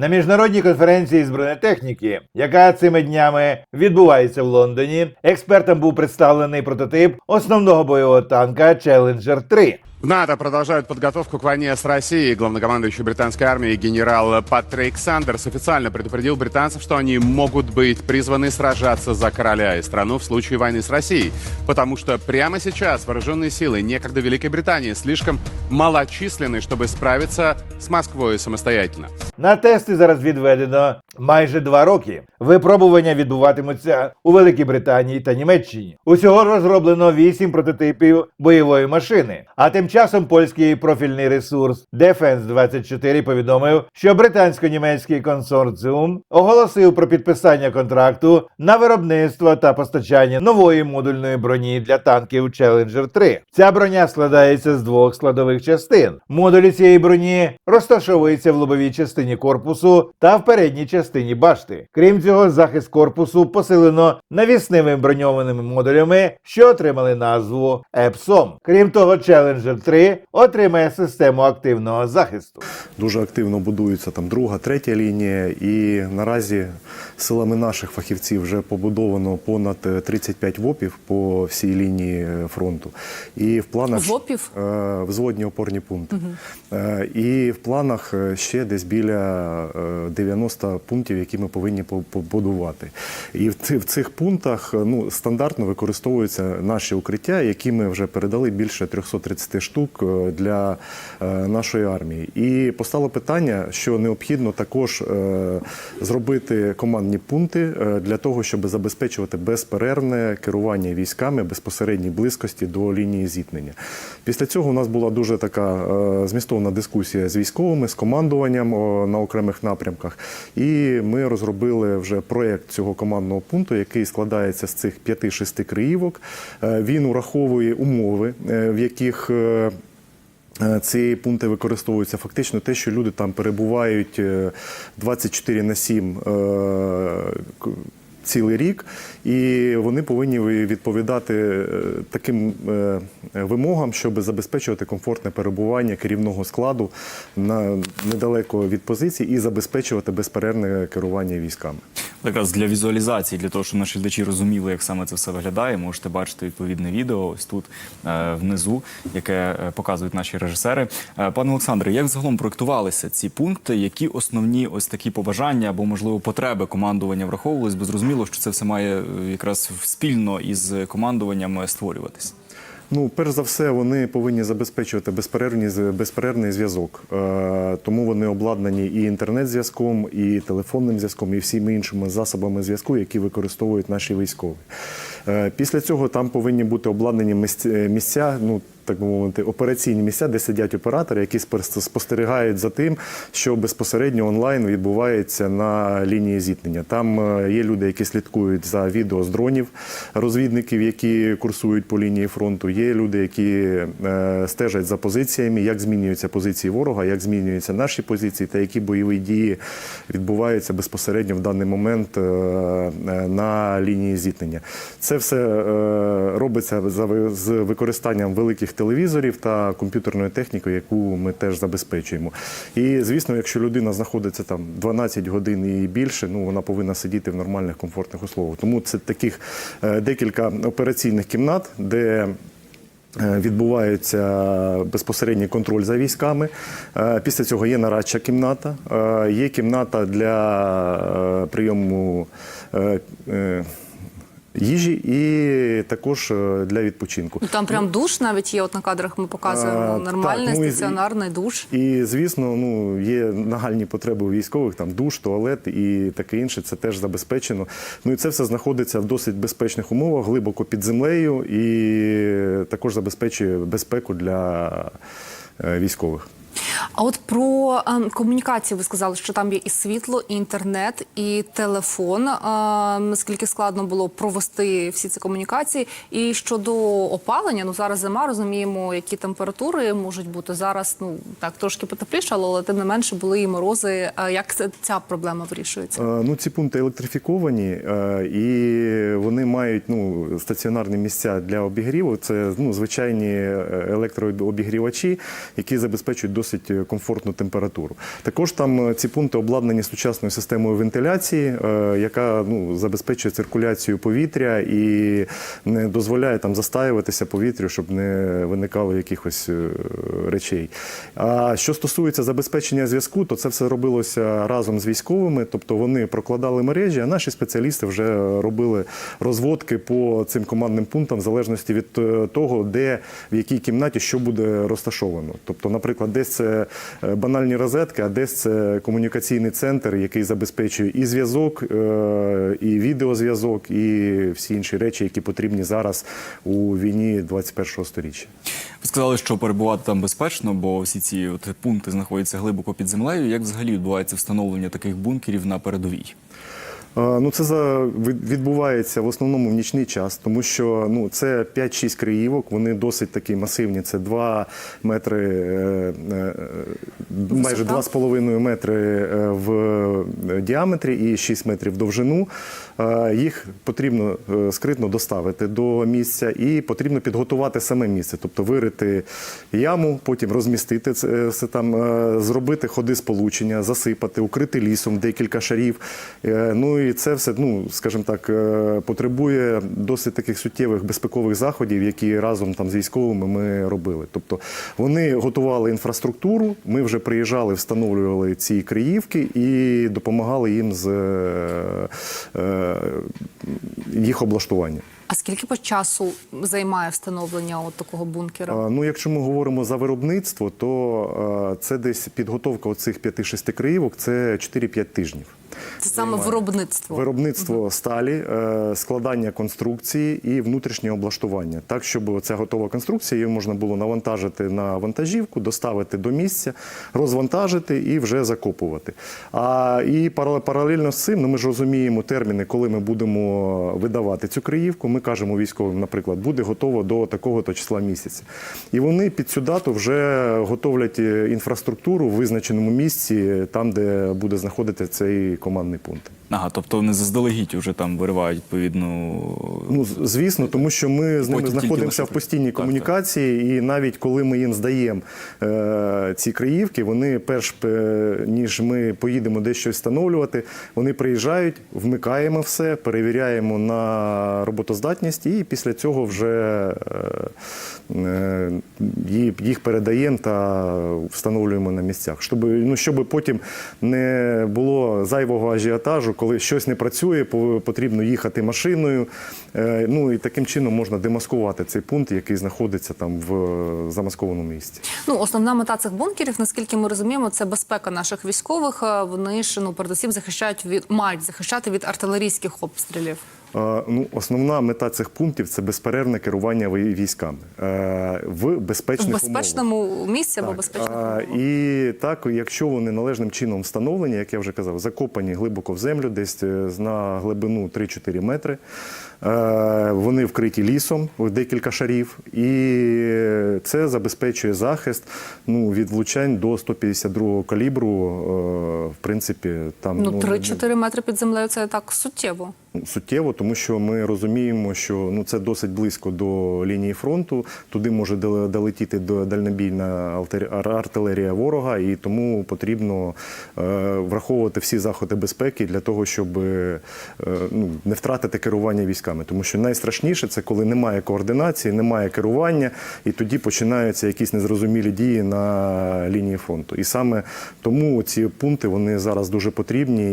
На міжнародній конференції з бронетехніки, яка цими днями відбувається в Лондоні, експертам був представлений прототип основного бойового танка Challenger 3. В НАТО продолжают подготовку к войне с Россией. Главнокомандующий британской армии генерал Патрик Сандерс официально предупредил британцев, что они могут быть призваны сражаться за короля и страну в случае войны с Россией. Потому что прямо сейчас вооруженные силы некогда Великой Британии слишком малочисленны, чтобы справиться с Москвой самостоятельно. На тести зараз відведено майже два роки. Випробування відбуватимуться у Великій Британії та Німеччині. Усього розроблено вісім прототипів бойової машини. А тим часом польський профільний ресурс Defense 24 повідомив, що британсько-німецький консорціум оголосив про підписання контракту на виробництво та постачання нової модульної броні для танків Challenger 3. Ця броня складається з двох складових частин. Модулі цієї броні розташовуються в лобовій частині корпусу та в передній частині башти. Крім цього, захист корпусу посилено навісними броньованими модулями, що отримали назву ЕПСОМ. Крім того, Challenger 3 отримає систему активного захисту. Дуже активно будується там друга, третя лінія, і наразі силами наших фахівців вже побудовано понад е, 35 ВОПів по всій лінії е, фронту. І в планах ВОПів? Е, взводні опорні пункти. Е, І в планах е, ще десь біля е, 90 пунктів, які ми повинні побудувати. І в цих пунктах е, ну, стандартно використовуються наші укриття, які ми вже передали більше 330 штук е, для е, нашої армії. І постало питання, що необхідно також зробити командні пункти для того, щоб забезпечувати безперервне керування військами безпосередній близькості до лінії зіткнення. Після цього у нас була дуже така змістовна дискусія з військовими, з командуванням на окремих напрямках. І ми розробили вже проєкт цього командного пункту, який складається з цих 5-6 криївок. Е, Він ураховує умови, е, в яких е, Ці пункти використовуються фактично те, що люди там перебувають е, 24 на 7 е, к- цілий рік, і вони повинні відповідати е, таким е, вимогам, щоб забезпечувати комфортне перебування керівного складу на недалеко від позицій і забезпечувати безперервне керування військами. Якраз для візуалізації, для того, щоб наші глядачі розуміли, як саме це все виглядає, можете бачити відповідне відео ось тут е, внизу, яке е, показують наші режисери. Е, Пане Олександре, як загалом проектувалися ці пункти? Які основні ось такі побажання або можливо потреби командування враховувались? Бо зрозуміло, що це все має якраз спільно із командуванням створюватись. Ну, перш за все, вони повинні забезпечувати безперервний, безперервний зв'язок. Е, тому вони обладнані і інтернет-зв'язком, і телефонним зв'язком, і всіми іншими засобами зв'язку, які використовують наші військові. Е, після цього там повинні бути обладнані місця, ну, так би мовити, операційні місця, де сидять оператори, які спостерігають за тим, що безпосередньо онлайн відбувається на лінії зіткнення. Там е, є люди, які слідкують за відео з дронів розвідників, які курсують по лінії фронту. Є люди, які е, стежать за позиціями, як змінюються позиції ворога, як змінюються наші позиції, та які бойові дії відбуваються безпосередньо в даний момент е, на лінії зіткнення. Це все робиться з використанням великих телевізорів та комп'ютерної техніки, яку ми теж забезпечуємо. І звісно, якщо людина знаходиться там 12 годин і більше, ну вона повинна сидіти в нормальних комфортних условиях. Тому це таких е, декілька операційних кімнат, де Е, Відбувається безпосередній контроль за військами. Е, Після цього є нарадча кімната, є кімната для прийому їжі і також е, для відпочинку. Ну, Там прям душ навіть є. От на кадрах ми показуємо нормальний так, ну, і- стаціонарний душ. І звісно, ну є нагальні потреби у військових, там душ, туалет і таке інше. Це теж забезпечено. Ну і це все знаходиться в досить безпечних умовах, глибоко під землею, і також забезпечує безпеку для е, військових. А от про ем, комунікацію ви сказали, що там є і світло, і інтернет, і телефон. Ем, наскільки складно було провести всі ці комунікації? І щодо опалення, ну зараз зима, розуміємо, які температури можуть бути зараз. Ну так трошки потеплішало, але тим не менше були і морози. Е, Як ця проблема вирішується? Е, Ну, ці пункти електрифіковані е, і вони мають ну, стаціонарні місця для обігріву. Це ну, звичайні е, електрообігрівачі, які забезпечують досить досить комфортну температуру. Також там е, ці пункти обладнані сучасною системою вентиляції, е, яка ну, забезпечує циркуляцію повітря і не дозволяє там застаюватися повітрю, щоб не виникало якихось е, речей. А що стосується забезпечення зв'язку, то це все робилося разом з військовими, тобто вони прокладали мережі, а наші спеціалісти вже робили розводки по цим командним пунктам в залежності від е, того, де в якій кімнаті що буде розташовано. Тобто, наприклад, десь це е, банальні розетки, а десь це комунікаційний центр, який забезпечує і зв'язок, е, і відеозв'язок, і всі інші речі, які потрібні зараз у війні 21-го сторіччя. Ви сказали, що перебувати там безпечно, бо всі ці от пункти знаходяться глибоко під землею. Як взагалі відбувається встановлення таких бункерів на передовій? Ну, це відбувається в основному в нічний час, тому що ну це 5-6 краївок. Вони досить такі масивні. Це 2 метри, е, е, майже 2,5 метри е, в діаметрі і 6 метрів в довжину. Їх потрібно скритно доставити до місця і потрібно підготувати саме місце, тобто вирити яму, потім розмістити це там, зробити ходи сполучення, засипати, укрити лісом декілька шарів. Е, Ну і це все, ну скажімо так, е, потребує досить таких суттєвих безпекових заходів, які разом там з військовими ми робили. Тобто вони готували інфраструктуру. Ми вже приїжджали, встановлювали ці криївки і допомагали їм з е, е, їх облаштування. А скільки по часу займає встановлення от такого бункера? Ну, якщо ми говоримо за виробництво, то це десь підготовка оцих 5-6 криївок це 4-5 тижнів. Це саме виробництво. Виробництво сталі, е, складання конструкції і внутрішнє облаштування. Так, щоб ця готова конструкція її можна було навантажити на вантажівку, доставити до місця, розвантажити і вже закопувати. А і паралельно з цим, ну ми ж розуміємо терміни, коли ми будемо видавати цю криївку. Ми кажемо військовим, наприклад, буде готово до такого-то числа місяця. І вони під цю дату вже готовлять е, інфраструктуру в визначеному місці, там, де буде знаходитися цей командний пункт. Ага, тобто вони заздалегідь вже там виривають відповідну. Ну, звісно, тому що ми з ними Потім знаходимося в постійній так, комунікації, і навіть коли ми їм здаємо е, ці краївки, вони перш е, ніж ми поїдемо десь щось встановлювати, вони приїжджають, вмикаємо все, перевіряємо на роботоздатність, і після цього вже е, е, їх передаємо та встановлюємо на місцях. Щоб, ну, щоб потім не було зайвого ажіотажу, коли щось не працює, по- потрібно їхати машиною. Е, Ну і таким чином можна демаскувати цей пункт, який знаходиться там в е, замаскованому місці. Ну, основна мета цих бункерів, наскільки ми розуміємо, це безпека наших військових. Е, Вони ж ну передусім захищають від мають захищати від артилерійських обстрілів. Е, Ну, основна мета цих пунктів це безперервне керування військами в в В безпечному умовах. місці або безпечному. І так, якщо вони належним чином встановлені, як я вже казав, закопані глибоко в землю, десь е, на глибину 3-4 метри. Е, Вони вкриті лісом, в декілька шарів, і це забезпечує захист ну, від влучань до 152-го калібру. е, В принципі, там Ну, 3-4 метри під землею це так суттєво. Ну, суттєво, тому що ми розуміємо, що ну це досить близько до лінії фронту. Туди може долетіти до дальнобійна артилерія ворога, і тому потрібно е, враховувати всі заходи безпеки для того, щоб е, ну, не втратити керування військами. Тому що найстрашніше це коли немає координації, немає керування, і тоді починаються якісь незрозумілі дії на лінії фронту. І саме тому ці пункти вони зараз дуже потрібні.